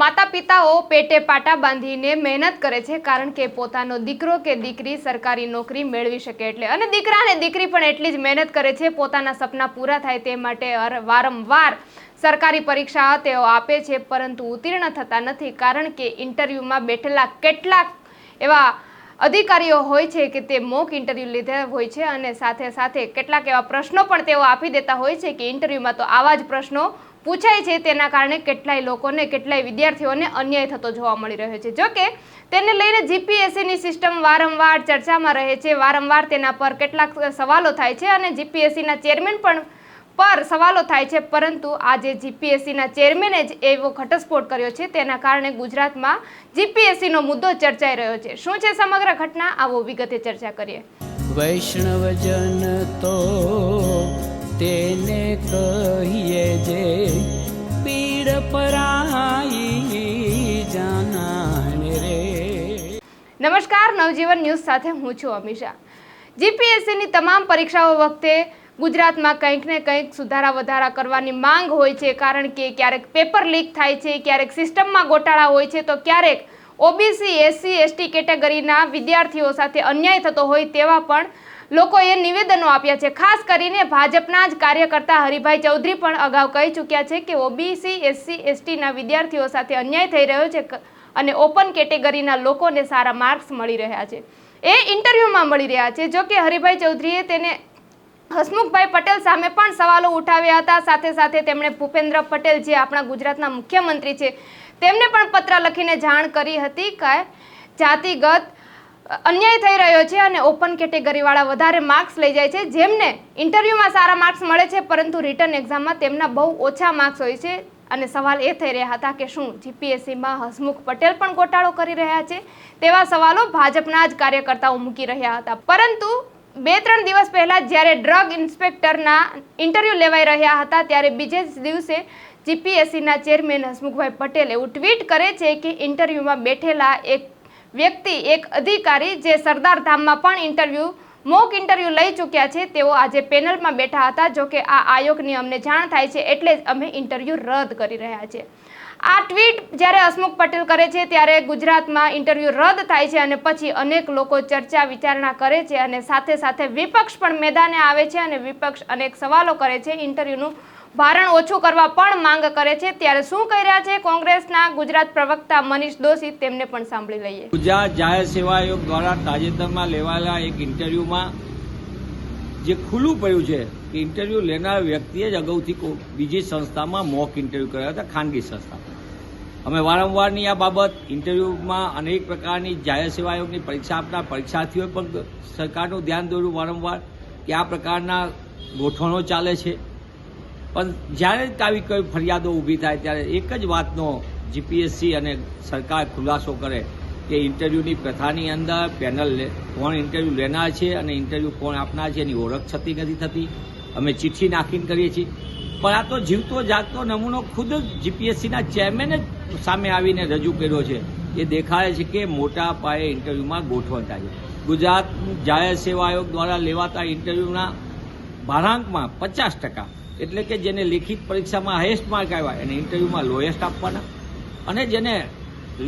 માતા પિતાઓ પેટે પાટા બાંધીને મહેનત કરે છે કારણ કે પોતાનો દીકરો કે દીકરી સરકારી નોકરી મેળવી શકે એટલે. અને દીકરા અને દીકરી પણ એટલી જ મહેનત કરે છે, પોતાના સપના પૂરા થાય તે માટે વારંવાર સરકારી પરીક્ષા તેઓ આપે છે, પરંતુ ઉત્તીર્ણ થતા નથી કારણ કે ઇન્ટરવ્યૂમાં બેઠેલા કેટલાક એવા અધિકારીઓ હોય છે કે તે મોક ઇન્ટરવ્યૂ લીધા હોય છે અને સાથે સાથે કેટલાક એવા પ્રશ્નો પણ તેઓ આપી દેતા હોય છે કે ઇન્ટરવ્યૂમાં તો આવા જ પ્રશ્નો પૂછાય છે તેના કારણે કેટલાય લોકોને, કેટલાય વિદ્યાર્થીઓને અન્યાય થતો જોવા મળી રહ્યો છે. જોકે તેને લઈને જીપીએસસીની સિસ્ટમ વારંવાર ચર્ચામાં રહે છે. વારંવાર તેના પર કેટલાક સવાલો થાય છે અને જીપીએસસીના ચેરમેન પણ પર સવાલો થાય છે. પરંતુ આજે જીપીએસસીના ચેરમેને જ એવો ઘટસ્ફોટ કર્યો છે. તેના કારણે ગુજરાતમાં જીપીએસસીનો મુદ્દો ચર્ચાઈ રહ્યો છે. શું છે સમગ્ર ઘટના? આવો વિગતે ચર્ચા કરીએ. વૈષ્ણવજન તો તેને કહીએ જે પીડ પરાઈ જાનાને રે. નમસ્કાર, નવજીવન ન્યૂઝ સાથે હું છું અમીષા. જીપીએસસીની તમામ પરીક્ષાઓ વખતે ગુજરાતમાં કંઈક ને કંઈક સુધારા વધારા કરવાની માંગ હોય છે, કારણ કે ક્યારેક પેપર લીક થાય છે, ક્યારેક સિસ્ટમમાં ગોટાળા હોય છે, તો ક્યારેક ઓબીસી, એસસી, એસટી કેટેગરીના વિદ્યાર્થીઓ સાથે અન્યાય થતો હોય તેવા પણ લોકોએ નિવેદનો આપ્યા છે. ખાસ કરીને ભાજપના જ કાર્યકર્તા હરિભાઈ ચૌધરી પણ અગાઉ કહી ચૂક્યા છે કે ઓબીસી એસસી એસટીના વિદ્યાર્થીઓ સાથે અન્યાય થઈ રહ્યો છે અને ઓપન કેટેગરીના લોકોને સારા માર્ક્સ મળી રહ્યા છે. એ ઇન્ટરવ્યૂમાં મળી રહ્યા છે. જો કે હરિભાઈ ચૌધરીએ તેને હસમુખભાઈ પટેલ સામે પણ સવાલો ઉઠાવ્યા હતા. સાથે સાથે તેમણે ભૂપેન્દ્ર પટેલ, જે આપણા ગુજરાતના મુખ્યમંત્રી છે, તેમને પણ પત્ર લખીને જાણ કરી હતી કે જાતિગત અન્યાય થઈ રહ્યો છે અને ઓપન કેટેગરીવાળા વધારે માર્ક્સ લઈ જાય છે. જેમને ઇન્ટરવ્યૂમાં સારા માર્ક્સ મળે છે, પરંતુ રિટર્ન એક્ઝામમાં તેમના બહુ ઓછા માર્ક્સ હોય છે. અને સવાલ એ થઈ રહ્યા હતા કે શું જીપીએસસીમાં હસમુખ પટેલ પણ ગોટાળો કરી રહ્યા છે? તેવા સવાલો ભાજપના જ કાર્યકર્તાઓ મૂકી રહ્યા હતા. પરંતુ બે ત્રણ દિવસ પહેલાં જ્યારે ડ્રગ ઇન્સ્પેક્ટરના ઇન્ટરવ્યૂ લેવાઈ રહ્યા હતા, ત્યારે બીજે જ દિવસે જીપીએસસીના ચેરમેન હસમુખભાઈ પટેલ એવું ટ્વીટ કરે છે કે ઇન્ટરવ્યૂમાં બેઠેલા એક વ્યક્તિ એક અધિકારી જે સરદાર ધામમાં પણ ઇન્ટરવ્યૂ મોક ઇન્ટરવ્યૂ લઈ ચૂક્યા છે, તેઓ આજે પેનલમાં બેઠા હતા, જો કે આ આયોગની અમને જાણ થાય છે, એટલે જ અમે ઇન્ટરવ્યૂ રદ કરી રહ્યા છે આ ટ્વીટ જ્યારે હસમુખ પટેલ કરે છે, ત્યારે ગુજરાતમાં ઇન્ટરવ્યૂ રદ થાય છે અને પછી અનેક લોકો ચર્ચા વિચારણા કરે છે અને સાથે સાથે વિપક્ષ પણ મેદાને આવે છે અને વિપક્ષ અનેક સવાલો કરે છે. ઇન્ટરવ્યૂનું ભારણ ઓછું કરવા પણ માંગ કરે છે. ત્યારે શું કહી રહ્યા છે કોંગ્રેસના ગુજરાત પ્રવક્તા મનીષ દોશી? તેમને પણ સાંભળી લઈએ. ગુજરાત જાહેર સેવા આયોગ દ્વારા તાજેતરમાં લેવાયેલા એક ઇન્ટરવ્યૂમાં જે ખુલ્લું પડ્યું છે કે ઇન્ટરવ્યૂ લેનાર વ્યક્તિએ જ અગાઉથી બીજી સંસ્થામાં મોક ઇન્ટરવ્યૂ કર્યા હતા, ખાનગી સંસ્થા અમે વારંવારની આ બાબત ઇન્ટરવ્યૂમાં અનેક પ્રકારની જાહેર સેવા આયોગની પરીક્ષા આપનાર પરીક્ષાર્થીઓએ પણ સરકારનું ધ્યાન દોર્યું વારંવાર કે આ પ્રકારના ગોઠવણો ચાલે છે. પણ જ્યારે આવી કોઈ ફરિયાદો ઊભી થાય ત્યારે એક જ વાતનો જીપીએસસી અને સરકાર ખુલાસો કરે કે ઇન્ટરવ્યૂની પ્રથાની અંદર પેનલ કોણ ઇન્ટરવ્યૂ લેનાર છે અને ઇન્ટરવ્યૂ કોણ આપનાર છે એની ઓળખ થતી નથી થતી. અમે ચિઠ્ઠી નાખીને કરીએ છીએ. પણ આ તો જીવતો જાગતો નમૂનો ખુદ જ જીપીએસસીના ચેરમેને જ સામે આવીને રજૂ કર્યો છે. એ દેખાડે છે કે મોટા પાયે ઇન્ટરવ્યૂમાં ગોઠવતા છે. ગુજરાત જાહેર સેવા આયોગ દ્વારા લેવાતા ઇન્ટરવ્યૂના ભારાંકમાં પચાસ ટકા. એટલે કે જેને લિખિત પરીક્ષામાં હાઈએસ્ટ માર્ક આવ્યા, એને ઇન્ટરવ્યૂમાં લોએસ્ટ આપવાના. અને જેને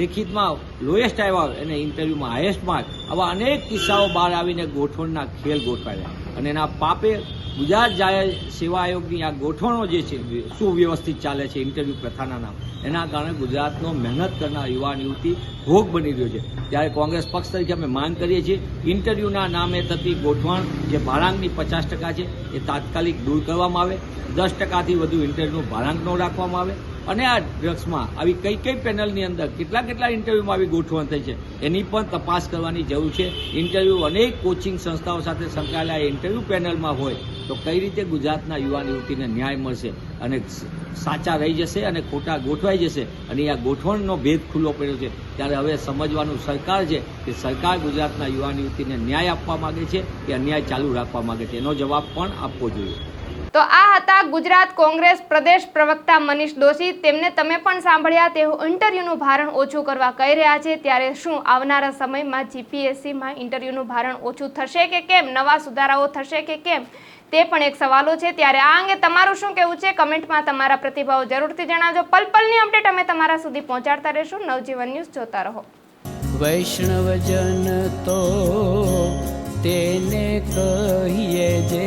લેખિતમાં લોએસ્ટ આવ્યા, એને ઇન્ટરવ્યૂમાં હાઈએસ્ટ માર્ક આવા અનેક કિસ્સાઓ બહાર આવીને ગોઠવણના ખેલ ગોઠવાયા અને એના પાપે ગુજરાત જાહેર સેવા આયોગની આ ગોઠવણો જે છે, સુવ્યવસ્થિત ચાલે છે, ઇન્ટરવ્યૂ પ્રથાના નામ, એના કારણે ગુજરાતનો મહેનત કરનાર યુવાન યુવતી ભોગ બની રહ્યો છે. ત્યારે કોંગ્રેસ પક્ષ તરીકે અમે માંગ કરીએ છીએ, ઇન્ટરવ્યૂના નામે થતી ગોઠવણ જે ભારાંકની પચાસ ટકા છે, એ તાત્કાલિક દૂર કરવામાં આવે. દસ ટકાથી વધુ ઇન્ટરવ્યૂ ભાડાંક ન રાખવામાં આવે. અને આ ડ્રગ્સમાં આવી કઈ કઈ પેનલની અંદર કેટલા કેટલા ઇન્ટરવ્યૂમાં આવી ગોઠવણ થઈ છે, એની પણ તપાસ કરવાની જરૂર છે. ઇન્ટરવ્યૂ અનેક કોચિંગ સંસ્થાઓ સાથે સંકળાયેલા ઇન્ટરવ્યૂ પેનલમાં હોય તો કઈ રીતે ગુજરાતના યુવાન યુવતીને ન્યાય મળશે અને સાચા રહી જશે અને ખોટા ગોઠવાઈ જશે અને આ ગોઠવણનો ભેદ ખુલ્લો પડ્યો છે. ત્યારે હવે સમજવાનું સરકાર છે કે સરકાર ગુજરાતના યુવાન યુવતીને ન્યાય આપવા માગે છે કે અન્યાય ચાલુ રાખવા માગે છે. એનો જવાબ પણ આપવો જોઈએ. તો આ હતા ગુજરાત કોંગ્રેસ પ્રદેશ પ્રવક્તા મનીષ દોશી. તેમને તમે પણ સાંભળ્યા, તેઓ ઇન્ટરવ્યૂનું ભારણ ઓછું કરવા કહી રહ્યા છે. ત્યારે શું આવનારા સમયમાં જીપીએસસીમાં ઇન્ટરવ્યૂનું ભારણ ઓછું થશે કે કેમ? નવા સુધારાઓ થશે કે કેમ? તે પણ એક સવાલો છે. ત્યારે આ અંગે તમારું શું કહેવું છે? કમેન્ટમાં તમારા પ્રતિભાવો જરૂરથી જણાવજો. પલ પલની અપડેટ અમે તમારા સુધી પહોંચાડતા રહીશું. નવજીવન ન્યૂઝ જોતા રહો. વૈષ્ણવજન તો તેને કહીએ જે